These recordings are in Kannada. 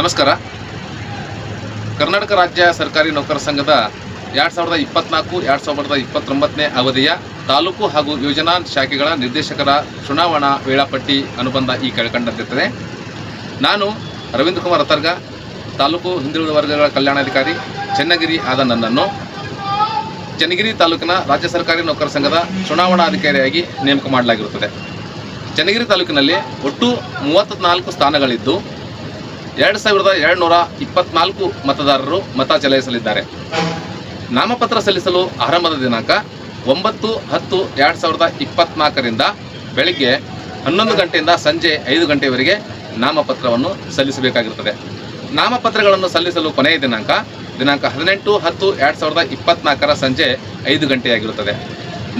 ನಮಸ್ಕಾರ. ಕರ್ನಾಟಕ ರಾಜ್ಯ ಸರ್ಕಾರಿ ನೌಕರ ಸಂಘದ ಎರಡು ಸಾವಿರದ ಇಪ್ಪತ್ನಾಲ್ಕು, ಎರಡು ಸಾವಿರದ ಇಪ್ಪತ್ತೊಂಬತ್ತನೇ ಅವಧಿಯ ತಾಲೂಕು ಹಾಗೂ ಯೋಜನಾ ಶಾಖೆಗಳ ನಿರ್ದೇಶಕರ ಚುನಾವಣಾ ವೇಳಾಪಟ್ಟಿ ಅನುಬಂಧ ಈ ಕೆಳಕಂಡಂತಿರ್ತದೆ ನಾನು ರವೀಂದ್ರ ಕುಮಾರ್ ಅತರ್ಗ ತಾಲೂಕು ಹಿಂದುಳಿದ ವರ್ಗಗಳ ಕಲ್ಯಾಣಾಧಿಕಾರಿ ಚನ್ನಗಿರಿ ಆದ ನನ್ನನ್ನು. ಚನ್ನಗಿರಿ ತಾಲೂಕಿನ ರಾಜ್ಯ ಸರ್ಕಾರಿ ನೌಕರ ಸಂಘದ ಚುನಾವಣಾಧಿಕಾರಿಯಾಗಿ ನೇಮಕ ಮಾಡಲಾಗಿರುತ್ತದೆ. ಚನ್ನಗಿರಿ ತಾಲೂಕಿನಲ್ಲಿ ಒಟ್ಟು ಮೂವತ್ತ್ನಾಲ್ಕು ಸ್ಥಾನಗಳಿದ್ದು ಎರಡು ಸಾವಿರದ ಎರಡುನೂರ ಇಪ್ಪತ್ನಾಲ್ಕು ಮತದಾರರು ಮತ ಚಲಾಯಿಸಲಿದ್ದಾರೆ. ನಾಮಪತ್ರ ಸಲ್ಲಿಸಲು ಆರಂಭದ ದಿನಾಂಕ ಒಂಬತ್ತು ಹತ್ತು ಎರಡು ಸಾವಿರದ ಇಪ್ಪತ್ನಾಲ್ಕರಿಂದ ಬೆಳಗ್ಗೆ ಹನ್ನೊಂದು ಗಂಟೆಯಿಂದ ಸಂಜೆ ಐದು ಗಂಟೆಯವರೆಗೆ ನಾಮಪತ್ರವನ್ನು ಸಲ್ಲಿಸಬೇಕಾಗಿರುತ್ತದೆ. ನಾಮಪತ್ರಗಳನ್ನು ಸಲ್ಲಿಸಲು ಕೊನೆಯ ದಿನಾಂಕ ದಿನಾಂಕ ಹದಿನೆಂಟು ಹತ್ತು ಎರಡು ಸಾವಿರದ ಇಪ್ಪತ್ನಾಲ್ಕರ ಸಂಜೆ ಐದು ಗಂಟೆಯಾಗಿರುತ್ತದೆ.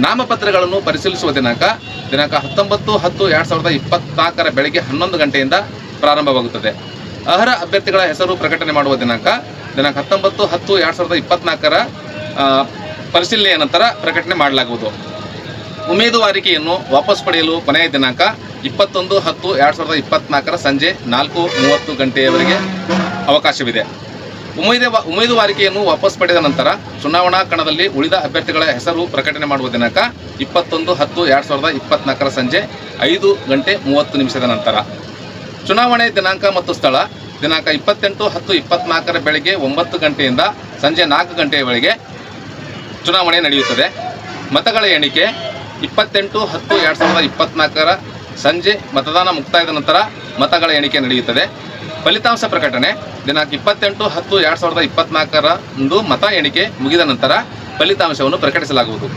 ನಾಮಪತ್ರಗಳನ್ನು ಪರಿಶೀಲಿಸುವ ದಿನಾಂಕ ದಿನಾಂಕ ಹತ್ತೊಂಬತ್ತು ಹತ್ತು ಎರಡು ಸಾವಿರದ ಇಪ್ಪತ್ನಾಲ್ಕರ ಬೆಳಗ್ಗೆ ಹನ್ನೊಂದು ಗಂಟೆಯಿಂದ ಪ್ರಾರಂಭವಾಗುತ್ತದೆ. ಅರ್ಹ ಅಭ್ಯರ್ಥಿಗಳ ಹೆಸರು ಪ್ರಕಟಣೆ ಮಾಡುವ ದಿನಾಂಕ ದಿನಾಂಕ ಹತ್ತೊಂಬತ್ತು ಹತ್ತು ಎರಡು ಸಾವಿರದ ಇಪ್ಪತ್ನಾಲ್ಕರ ಪರಿಶೀಲನೆಯ ನಂತರ ಪ್ರಕಟಣೆ ಮಾಡಲಾಗುವುದು. ಉಮೇದುವಾರಿಕೆಯನ್ನು ವಾಪಸ್ ಪಡೆಯಲು ಕೊನೆಯ ದಿನಾಂಕ ಇಪ್ಪತ್ತೊಂದು ಹತ್ತು ಎರಡು ಸಾವಿರದ ಇಪ್ಪತ್ನಾಲ್ಕರ ಸಂಜೆ ನಾಲ್ಕು ಮೂವತ್ತು ಗಂಟೆಯವರೆಗೆ ಅವಕಾಶವಿದೆ. ಉಮೇದ, ಉಮೇದುವಾರಿಕೆಯನ್ನು ವಾಪಸ್ ಪಡೆದ ನಂತರ ಚುನಾವಣಾ ಕಣದಲ್ಲಿ ಉಳಿದ ಅಭ್ಯರ್ಥಿಗಳ ಹೆಸರು ಪ್ರಕಟಣೆ ಮಾಡುವ ದಿನಾಂಕ ಇಪ್ಪತ್ತೊಂದು ಹತ್ತು ಎರಡು ಸಾವಿರದ ಇಪ್ಪತ್ನಾಲ್ಕರ ಸಂಜೆ ಐದು ಗಂಟೆ ಮೂವತ್ತು ನಿಮಿಷದ ನಂತರ. ಚುನಾವಣೆ ದಿನಾಂಕ ಮತ್ತು ಸ್ಥಳ ದಿನಾಂಕ ಇಪ್ಪತ್ತೆಂಟು, ಹತ್ತು, ಇಪ್ಪತ್ನಾಲ್ಕರ ಬೆಳಗ್ಗೆ ಒಂಬತ್ತು ಗಂಟೆಯಿಂದ ಸಂಜೆ ನಾಲ್ಕು ಗಂಟೆಯವರೆಗೆ ಚುನಾವಣೆ ನಡೆಯುತ್ತದೆ. ಮತಗಳ ಎಣಿಕೆ ಇಪ್ಪತ್ತೆಂಟು, ಹತ್ತು, ಎರಡು ಸಾವಿರದ ಇಪ್ಪತ್ನಾಲ್ಕರ ಸಂಜೆ ಮತದಾನ ಮುಕ್ತಾಯದ ನಂತರ ಮತಗಳ ಎಣಿಕೆ ನಡೆಯುತ್ತದೆ. ಫಲಿತಾಂಶ ಪ್ರಕಟಣೆ ದಿನಾಂಕ ಇಪ್ಪತ್ತೆಂಟು, ಹತ್ತು, ಎರಡು ಸಾವಿರದ ಇಪ್ಪತ್ನಾಲ್ಕರಂದು ಮತ ಎಣಿಕೆ ಮುಗಿದ ನಂತರ ಫಲಿತಾಂಶವನ್ನು ಪ್ರಕಟಿಸಲಾಗುವುದು.